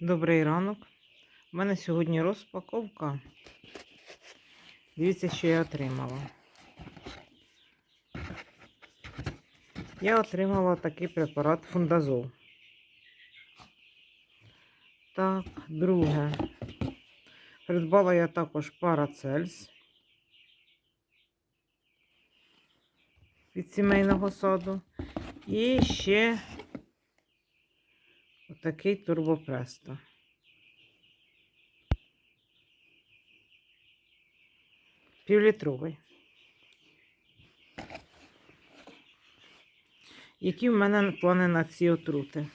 Добрий ранок. У мене сьогодні розпаковка. Дивіться, що я отримала. Я отримала такий препарат фундазол. Так, друге. Придбала я також парацельс від сімейного саду. І ще отакий турбопресто. Півлітровий. Які в мене плани на ці отрути?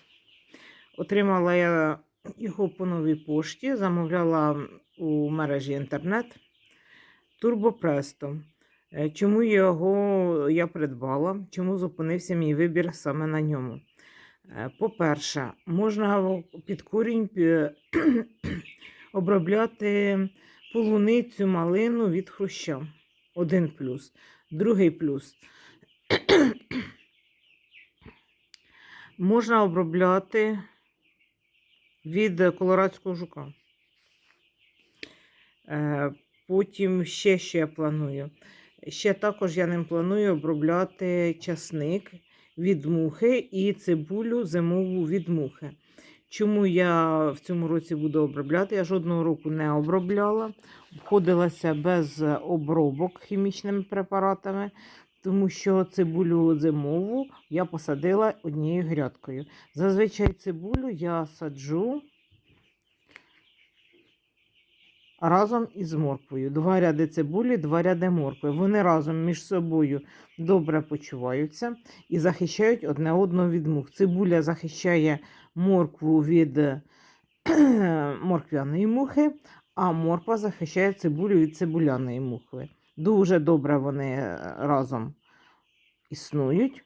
Отримала я його по новій пошті, замовляла у мережі інтернет турбопресто. Е, Чому його я придбала? Чому зупинився мій вибір саме на ньому? Е, По-перше, можна під корінь обробляти полуницю, малину від хруща. Один плюс. Другий плюс. Можна обробляти від колорадського жука. Е, Потім ще що я планую. Ще також я ним планую обробляти часник від мухи і цибулю зимову від мухи. Чому я в цьому році буду обробляти? Я жодного року не обробляла, обходилася без обробок хімічними препаратами, тому що цибулю зимову я посадила однією грядкою. Зазвичай цибулю я саджу разом із морквою. Два ряди цибулі, два ряди моркви. Вони разом між собою добре почуваються і захищають одне одного від мух. Цибуля захищає моркву від морквяної мухи, а морква захищає цибулю від цибуляної мухи. Дуже добре вони е, разом існують.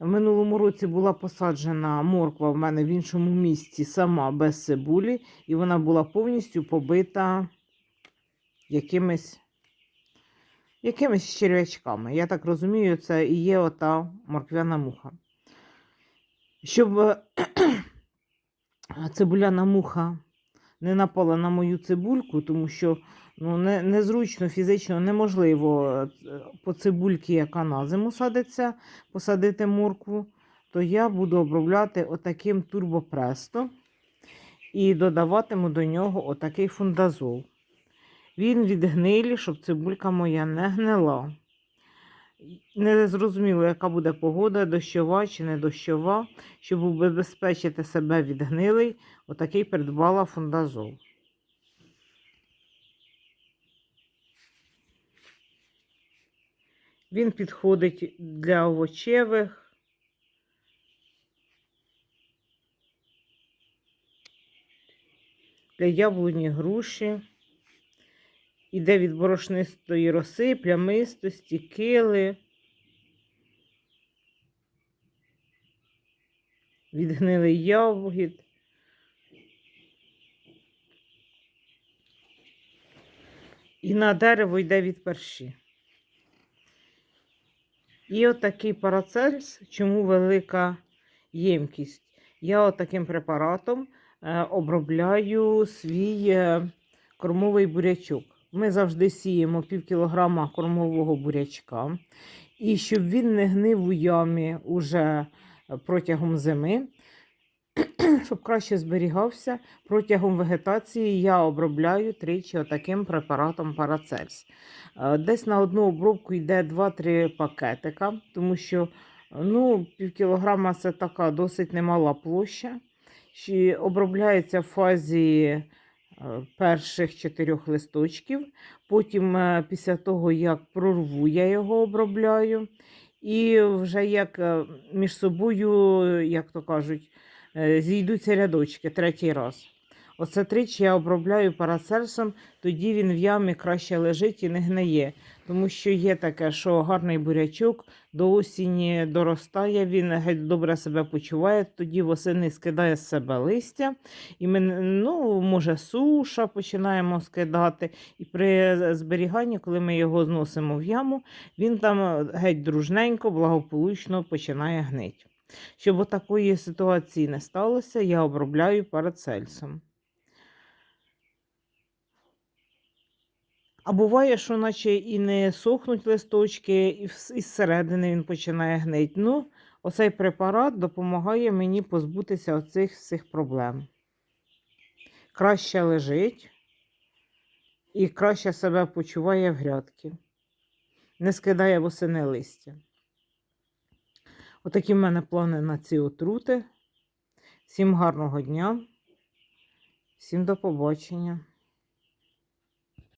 В минулому році була посаджена морква в мене в іншому місці сама без цибулі, і вона була повністю побита якимись, якимись черв'ячками. Я так розумію, це і є ота морквяна муха. Щоб е, цибуляна муха не напала на мою цибульку, тому що ну, не, незручно, фізично неможливо е, по цибульці, яка на зиму садиться, посадити моркву, то я буду обробляти отаким турбопресто і додаватиму до нього отакий фундазол. Він від гнилі, щоб цибулька моя не гнила. Не зрозуміло, яка буде погода, дощова чи не дощова, щоб убезпечити себе від гнилий, отакий придбала фундазол. Він підходить для овочевих. Для яблуні груші. Іде від борошнистої роси, плямистості, кили. Від гнилий ягід. І на дерево йде від перші. І отакий парацельс, чому велика ємкість. Я отаким препаратом е, обробляю свій е, кормовий бурячок. Ми завжди сіємо пів кілограма кормового бурячка. І щоб він не гнив у ямі уже протягом зими, щоб краще зберігався, протягом вегетації я обробляю тричі отаким препаратом парацельс. Е, Десь на одну обробку йде 2-3 пакетика, тому що ну, пів кілограма це така досить немала площа. Обробляється в фазі е, перших чотирьох листочків. Потім, е, після того, як прорву, я його обробляю. І вже як е, між собою, як то кажуть, е, зійдуться рядочки третій раз. Оце тричі я обробляю парацельсом, тоді він в ямі краще лежить і не гниє. Тому що є таке, що гарний бурячок до осені доростає, він геть добре себе почуває, тоді восени скидає з себе листя, і ми, ну, може, суша починаємо скидати. І при зберіганні, коли ми його зносимо в яму, він там геть дружненько, благополучно починає гнити. Щоб такої ситуації не сталося, я обробляю парацельсом. А буває, що наче і не сохнуть листочки, і вс- із середини він починає гнити. Ну, оцей препарат допомагає мені позбутися оцих всіх проблем. Краще лежить і краще себе почуває в грядки. Не скидає восени листя. Отакі в мене плани на ці отрути. Всім гарного дня, всім до побачення.